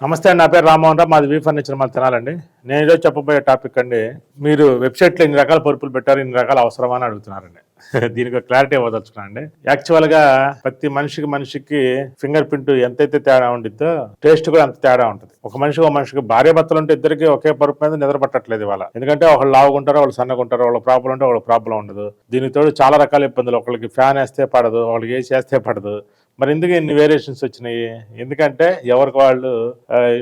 నమస్తే అండి నా పేరు రామ్మోహన్ రావు. మాది వీ ఫర్నిచర్ మన తినాలండి. నేను ఈరోజు చెప్పబోయే టాపిక్ అండి మీరు వెబ్సైట్లో ఇన్ని రకాల పరుపులు పెట్టారు ఇన్ని రకాల అవసరమని అడుగుతున్నారండి. దీనికి క్లారిటీ ఇవ్వదలుచుకున్నాను అండి యాక్చువల్గా ప్రతి మనిషికి మనిషికి ఫింగర్ ప్రింట్ ఎంతైతే తేడా ఉండిద్దో టేస్ట్ కూడా అంత తేడా ఉంటుంది. ఒక మనిషి ఒక మనిషికి భార్య భర్తలు ఉంటే ఇద్దరికి ఒకే పరుపు మీద నిద్ర పట్టట్లేదు ఇవాళ. ఎందుకంటే ఒకళ్ళు లావుకుంటారు వాళ్ళు సన్నగుంటారు వాళ్ళ ప్రాబ్లం ఉంటే వాళ్ళ ప్రాబ్లం ఉండదు. దీనితో చాలా రకాల ఇబ్బందులు. ఒకళ్ళకి ఫ్యాన్ వేస్తే పడదు ఒకళ్ళకి ఏసీ వేస్తే పడదు. మరి ఎందుకు ఇన్ని వేరియేషన్స్ వచ్చినాయి? ఎందుకంటే ఎవరికి వాళ్ళు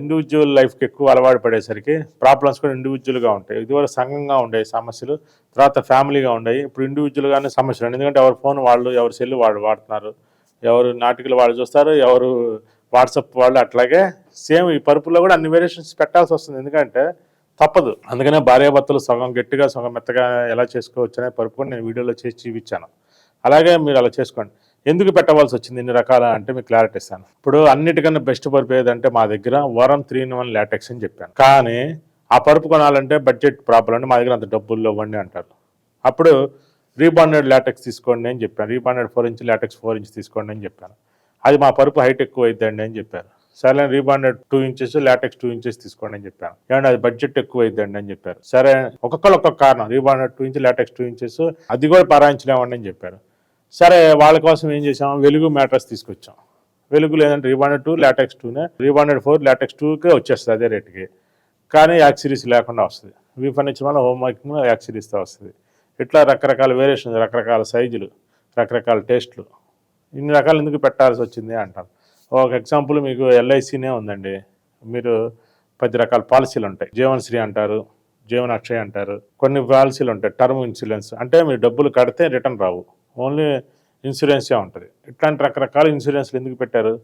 ఇండివిజువల్ లైఫ్కి ఎక్కువ అలవాటు పడేసరికి ప్రాబ్లమ్స్ కూడా ఇండివిజువల్గా ఉంటాయి. ఇదివరకు సంఘంగా ఉండే సమస్యలు తర్వాత ఫ్యామిలీగా ఉండేవి. ఇప్పుడు ఇండివిజువల్గానే సమస్యలు ఎందుకంటే ఎవరి ఫోన్ వాళ్ళు ఎవరి సెల్ వాళ్ళు వాడుతున్నారు. ఎవరు నాటికలు వాళ్ళు చూస్తారు ఎవరు వాట్సాప్ వాళ్ళు అట్లాగే సేమ్ ఈ పరుపులో కూడా అన్ని వేరియేషన్స్ పెట్టాల్సి వస్తుంది. ఎందుకంటే తప్పదు. అందుకనే భార్యాభర్తలు సగం గట్టిగా సగం మెత్తగా ఎలా చేసుకోవచ్చు అనే పరుపు నేను వీడియోలో చేసి చూపించాను. అలాగే మీరు అలా చేసుకోండి. ఎందుకు పెట్టవలసి వచ్చింది ఇన్ని రకాల అంటే మీకు క్లారిటీ ఇస్తాను. ఇప్పుడు అన్నిటికన్నా బెస్ట్ పరుపు ఏదంటే మా దగ్గర వరం త్రీ ఇన్ వన్ లాటెక్స్ అని చెప్పాను. కానీ ఆ పరుపు కొనాలంటే బడ్జెట్ ప్రాబ్లం అంటే మా దగ్గర అంత డబ్బుల్లో ఇవ్వండి అంటారు. అప్పుడు రీబాండెడ్ లాటెక్స్ తీసుకోండి అని చెప్పాను. Rebonded four inch latex four inch తీసుకోండి అని చెప్పాను. అది మా పరుపు హైట్ ఎక్కువ అయిద్దండి అని చెప్పారు. సరే rebonded two inches latex two inches తీసుకోండి అని చెప్పాను. ఏమంటే అది బడ్జెట్ ఎక్కువ అయిద్దండి అని చెప్పారు. సరే ఒక్కొక్కరు ఒక్కొక్క కారణం. Rebonded two inch latex two inches అది కూడా పారాయించలేమండి అని చెప్పారు. సరే వాళ్ళ కోసం ఏం చేసాం వెలుగు మ్యాట్రస్ తీసుకొచ్చాం. వెలుగు లేదంటే రీబాండెడ్ టూ లాటెక్స్ టూనే రీబాండెడ్ ఫోర్ లాటెక్స్ టూకే వచ్చేస్తుంది అదే రేటుకి. కానీ యాక్ సిరీస్ లేకుండా వస్తుంది. వీ ఫర్నిచర్ వల్ల హోమ్ వర్కింగ్ యాక్ సిరీస్తో వస్తుంది. ఇట్లా రకరకాల వేరియేషన్స్ రకరకాల సైజులు రకరకాల టేస్ట్లు. ఇన్ని రకాలు ఎందుకు పెట్టాల్సి వచ్చింది అంటారు. ఒక ఎగ్జాంపుల్ మీకు ఎల్ఐసినే ఉందండి. మీరు పది రకాల పాలసీలు ఉంటాయి. జీవనశ్రీ అంటారు జీవన అక్షయ్ అంటారు. కొన్ని పాలసీలు ఉంటాయి. Term insurance. అంటే మీరు డబ్బులు కడితే రిటర్న్ రావు. ఓన్లీ ఇన్సూరెన్సే ఉంటుంది. ఇట్లాంటి రకరకాల ఇన్సూరెన్స్లు ఎందుకు పెట్టారు?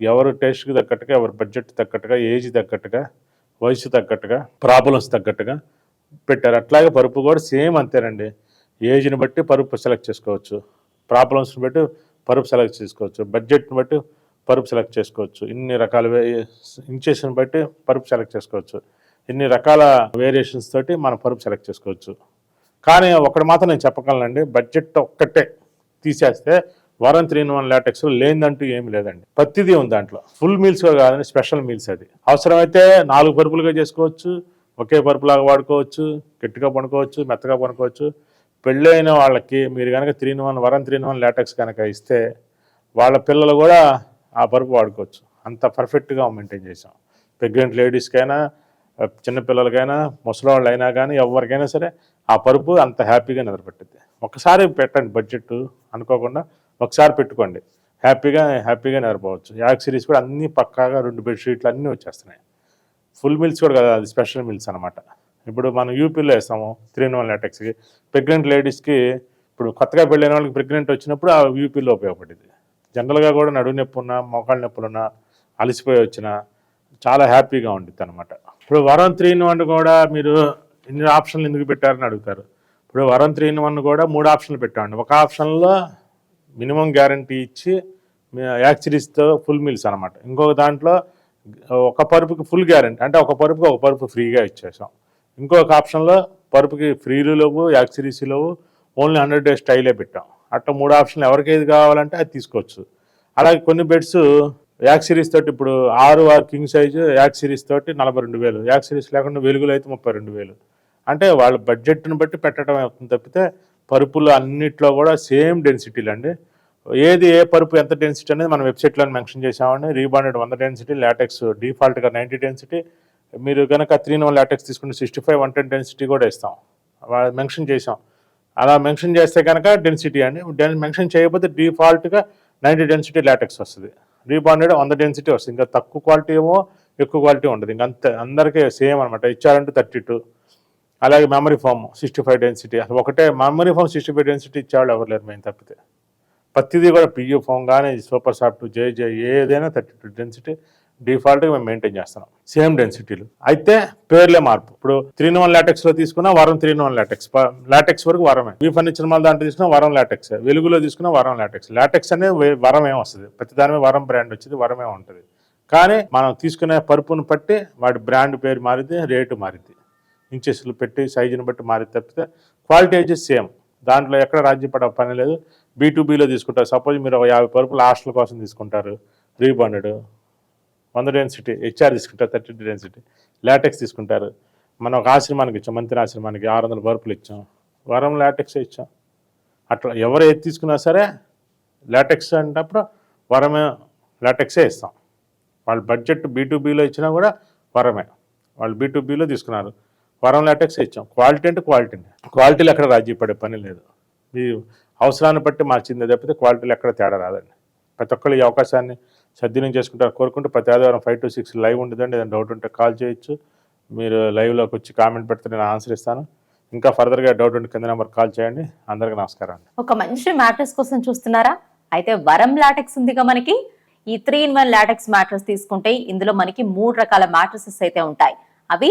ఎవరు టేస్ట్కి తగ్గట్టుగా ఎవరి బడ్జెట్ తగ్గట్టుగా ఏజ్ తగ్గట్టుగా వయసు తగ్గట్టుగా ప్రాబ్లమ్స్ తగ్గట్టుగా పెట్టారు. అట్లాగే పరుపు కూడా సేమ్ అంతేనండి. ఏజ్ని బట్టి పరుపు సెలెక్ట్ చేసుకోవచ్చు. ప్రాబ్లమ్స్ని బట్టి పరుపు సెలెక్ట్ చేసుకోవచ్చు. బడ్జెట్ని బట్టి పరుపు సెలెక్ట్ చేసుకోవచ్చు. ఇన్ని రకాల ఇంచెస్ని బట్టి పరుపు సెలెక్ట్ చేసుకోవచ్చు. ఇన్ని రకాల వేరియేషన్స్ తోటి మనం పరుపు సెలెక్ట్ చేసుకోవచ్చు. కానీ ఒకటి మాత్రం నేను చెప్పగలనండి బడ్జెట్ ఒక్కటే తీసేస్తే వరం త్రీ ఇన్ వన్ లాటెక్స్ లేదంటూ ఏమి లేదండి. ప్రతిదీ ఉంది దాంట్లో. ఫుల్ మీల్స్ కాదండి స్పెషల్ మీల్స్ అది. అవసరమైతే నాలుగు పరుపులుగా చేసుకోవచ్చు ఒకే పరుపులాగా వాడుకోవచ్చు గట్టిగా పడుకోవచ్చు మెత్తగా పడుకోవచ్చు. పెళ్ళైన వాళ్ళకి మీరు కనుక three in one Varam three in one latex కనుక ఇస్తే వాళ్ళ పిల్లలు కూడా ఆ పరుపు వాడుకోవచ్చు. అంత పర్ఫెక్ట్గా మెయింటైన్ చేసాం ప్రెగ్నెంట్ లేడీస్కైనా చిన్నపిల్లలకైనా ముసలివాళ్ళు అయినా కానీ ఎవరికైనా సరే ఆ పరుపు అంత హ్యాపీగా నిద్రపెట్టింది ఒకసారి పెట్టండి బడ్జెట్ అనుకోకుండా ఒకసారి పెట్టుకోండి. హ్యాపీగా హ్యాపీగా నిద్రపోవచ్చు. యాక్సిరీస్ కూడా అన్నీ పక్కాగా రెండు బెడ్షీట్లు అన్నీ వచ్చేస్తున్నాయి. ఫుల్ మిల్స్ కూడా కదా అది స్పెషల్ మిల్స్ అనమాట ఇప్పుడు మనం యూపీలో వేస్తాము త్రీ ఇన్ వన్ లాటెక్స్కి ప్రెగ్నెంట్ లేడీస్కి ఇప్పుడు కొత్తగా పెళ్ళైన వాళ్ళకి ప్రెగ్నెంట్ వచ్చినప్పుడు ఆ యూపీలో ఉపయోగపడింది. జనరల్గా కూడా నడువు నొప్పి ఉన్నా మోకాళ్ళ నొప్పులున్నా అలసిపోయి వచ్చినా చాలా హ్యాపీగా ఉండిద్ది అనమాట ఇప్పుడు వరం త్రీ ఇన్ వన్ కూడా మీరు ఇన్ని ఆప్షన్లు ఎందుకు పెట్టారని అడుగుతారు. ఇప్పుడు వరం త్రీ ఇన్ వన్ కూడా మూడు ఆప్షన్లు పెట్టామండి ఒక ఆప్షన్లో మినిమం గ్యారంటీ ఇచ్చి యాక్సిరీస్తో ఫుల్ మీల్స్ అనమాట ఇంకొక దాంట్లో ఒక పరుపుకి ఫుల్ గ్యారంటీ అంటే ఒక పరుపుకి ఒక పరుపు ఫ్రీగా ఇచ్చేసాం. ఇంకొక ఆప్షన్లో పరుపుకి ఫ్రీలు లేవు యాక్సిరీస్ లేవు ఓన్లీ హండ్రెడ్ డేస్ స్టైలే పెట్టాం. అట్లా మూడు ఆప్షన్లు ఎవరికి కావాలంటే అది తీసుకోవచ్చు. అలాగే కొన్ని బెడ్స్ యాక్ సిరీస్ తోటి ఇప్పుడు ఆరు ఆరు కింగ్ సైజు యాక్ సిరీస్ తోటి నలభై రెండు వేలు. యాక్ సిరీస్ లేకుండా వెలుగులు అయితే ముప్పై రెండు వేలు. అంటే వాళ్ళ బడ్జెట్ని బట్టి పెట్టడం అవుతుంది తప్పితే పరుపులు అన్నిట్లో కూడా సేమ్ డెన్సిటీలు అండి. ఏది ఏ పరుపు ఎంత డెన్సిటీ అనేది మనం వెబ్సైట్లో మెన్షన్ చేసామండి రీబాండెడ్ వంద డెన్సిటీ లాటెక్స్ డిఫాల్ట్గా నైంటీ డెన్సిటీ. మీరు కనుక త్రీ నో లాటెక్స్ తీసుకుంటే sixty five one ten density కూడా ఇస్తాం. మెన్షన్ చేసాం అలా మెన్షన్ చేస్తే కనుక డెన్సిటీ అండి. డెన్ మెన్షన్ చేయకపోతే డిఫాల్ట్గా నైంటీ డెన్సిటీ లాటెక్స్ వస్తుంది. రీబాండెడ్ వంద డెన్సిటీ వస్తుంది. ఇంకా తక్కువ క్వాలిటీ ఏమో ఎక్కువ క్వాలిటీ ఉంటుంది ఇంకా అంత అందరికీ సేమ్ అనమాట ఇచ్చారంటే థర్టీ టూ. అలాగే memory foam sixty five density అసలు ఒకటే memory foam sixty five density ఇచ్చేవాళ్ళు ఎవరు లేరు మేము తప్పితే. ప్రతిదీ కూడా పియూ ఫోన్ కానీ సూపర్ సాఫ్ట్ జే జే ఏదైనా థర్టీ టూ డెన్సిటీ డిఫాల్ట్గా మేము మెయింటైన్ చేస్తున్నాం. సేమ్ డెన్సిటీలు అయితే పేర్లే మార్పు. ఇప్పుడు త్రీ వన్ లాటెక్స్లో తీసుకున్నా వరం త్రీ వన్ లాటెక్స్ లాటెక్స్ వరకు వరమే. ఈ ఫర్నిచర్ మాల్ దాంట్లో తీసుకున్నా వరం లాటెక్స్ వెలుగులో తీసుకున్నా వరం లాటెక్స్ లాటెక్స్ అనేది వరం వరమే వస్తుంది. ప్రతి దాని మీద వరం బ్రాండ్ వచ్చింది వరమే ఉంటుంది. కానీ మనం తీసుకునే పరుపును బట్టి వాటి బ్రాండ్ పేరు మారిద్ది రేటు మారింది ఇంచెస్లు పెట్టి సైజుని బట్టి మారి తప్పితే క్వాలిటీ అయితే సేమ్. దాంట్లో ఎక్కడ రాజ్యం పని లేదు. బీటూబీలో బీలో తీసుకుంటారు. సపోజ్ మీరు ఒక యాభై పరుపులు హాస్టల్ కోసం తీసుకుంటారు. రీబాండెడ్ వంద డెన్సిటీ హెచ్ఆర్ తీసుకుంటారు. Thirty density. లాటెక్స్ తీసుకుంటారు. మనం ఒక ఆశ్రమానికి ఇచ్చాం మంత్రి ఆశ్రమానికి ఆరు వందల పరుపులు ఇచ్చాం. వరం లాటెక్స్ ఇచ్చాం. అట్లా ఎవరు ఏది తీసుకున్నా సరే లాటెక్స్ అంటప్పుడు వరమే లాటెక్సే ఇస్తాం. వాళ్ళ బడ్జెట్ బీలో ఇచ్చినా కూడా వరమే. వాళ్ళు బీలో తీసుకున్నారు. వరం లాటెక్స్ ఇచ్చాం. క్వాలిటీ అంటే క్వాలిటీనే క్వాలిటీలో ఎక్కడ రాజీ పడే పని లేదు. మీ అవసరాన్ని బట్టి మార్చింది తప్పితే క్వాలిటీలో ఎక్కడ తేడా రాదండి. ప్రతి ఒక్కళ్ళు ఈ అవకాశాన్ని సద్వినియోగం చేసుకుంటారు కోరుకుంటూ ప్రతి ఆదివారం ఫైవ్ టు సిక్స్ లైవ్ ఉంటుందండి. ఏదైనా డౌట్ ఉంటే కాల్ చేయొచ్చు. మీరు లైవ్లోకి వచ్చి కామెంట్ పెడితే నేను ఆన్సర్ ఇస్తాను. ఇంకా ఫర్దర్గా డౌట్ ఉంటే కింద నెంబర్ కాల్ చేయండి. అందరికీ నమస్కారం అండి. ఒక మంచి మ్యాట్రెస్ కోసం చూస్తున్నారా? అయితే వరం లాటెక్స్ ఉందిగా మనకి. ఈ three in one latex mattress తీసుకుంటే ఇందులో మనకి మూడు రకాల మ్యాట్రెసెస్ అయితే ఉంటాయి. అవి